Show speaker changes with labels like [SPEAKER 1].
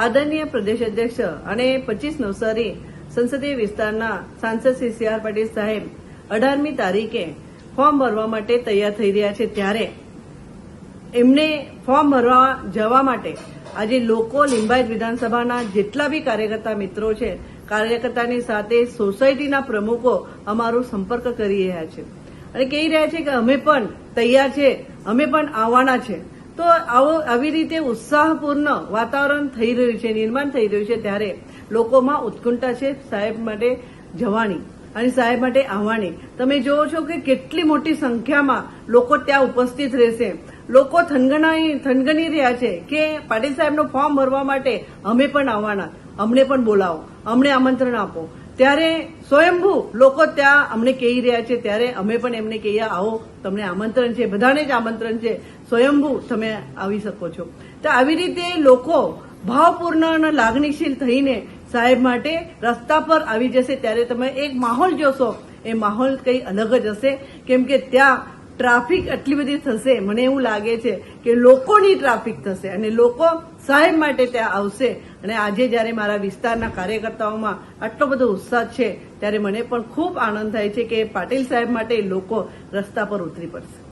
[SPEAKER 1] આદરણીય પ્રદેશ અધ્યક્ષ અને પચીસ નવસારી સંસદીય વિસ્તારના સાંસદ શ્રી સી આર પાટીલ સાહેબ અઢારમી તારીખે ફોર્મ ભરવા માટે તૈયાર થઈ રહ્યા છે ત્યારે એમને ફોર્મ ભરવા જવા માટે આજે લોકો લિંબાયત વિધાનસભાના જેટલા બી કાર્યકર્તા મિત્રો છે, કાર્યકર્તાની સાથે સોસાયટીના પ્રમુખો અમારો સંપર્ક કરી રહ્યા છે. અને કહી રહ્યા છે કે અમે પણ તૈયાર છે, અમે પણ આવવાના છે. તો આવો આવી રીતે ઉત્સાહપૂર્ણ વાતાવરણ થઈ રહ્યું છે, નિર્માણ થઈ રહ્યું છે, ત્યારે લોકોમાં ઉત્કંઠા છે સાહેબ માટે જવાની અને સાહેબ માટે આવવાની. તમે જોવો છો કે કેટલી મોટી સંખ્યામાં લોકો ત્યાં ઉપસ્થિત રહેશે. લોકો થનગણાઈ થનગની રહ્યા છે કે પાટીલ સાહેબનું ફોર્મ ભરવા માટે અમે પણ આવવાના. અમને પણ બોલાવો. અમને આમંત્રણ આપો. ત્યારે સ્વયંભૂ લોકો ત્યાં અમને કહી રહ્યા છે, ત્યારે અમે પણ એમને કહીએ, આવો, તમને આમંત્રણ છે, બધાને જ આમંત્રણ છે. સ્વયંભૂ તમે આવી શકો છો. તો આવી રીતે લોકો ભાવપૂર્ણ અને લાગણીશીલ થઈને સાહેબ માટે રસ્તા પર આવી જશે. ત્યારે તમે એક માહોલ જોશો. એ માહોલ કંઈ અલગ જ હશે. કેમ કે ત્યાં ટ્રાફિક આટલી બધી થશે, મને એવું લાગે છે કે લોકોની ટ્રાફિક થશે અને લોકો સાહેબ માટે ત્યાં આવશે. અને આજે જ્યારે મારા વિસ્તારના કાર્યકર્તાઓમાં આટલો બધો ઉત્સાહ છે, ત્યારે મને પણ ખૂબ આનંદ થાય છે કે પાટીલ સાહેબ માટે લોકો રસ્તા પર ઉતરી પડશે.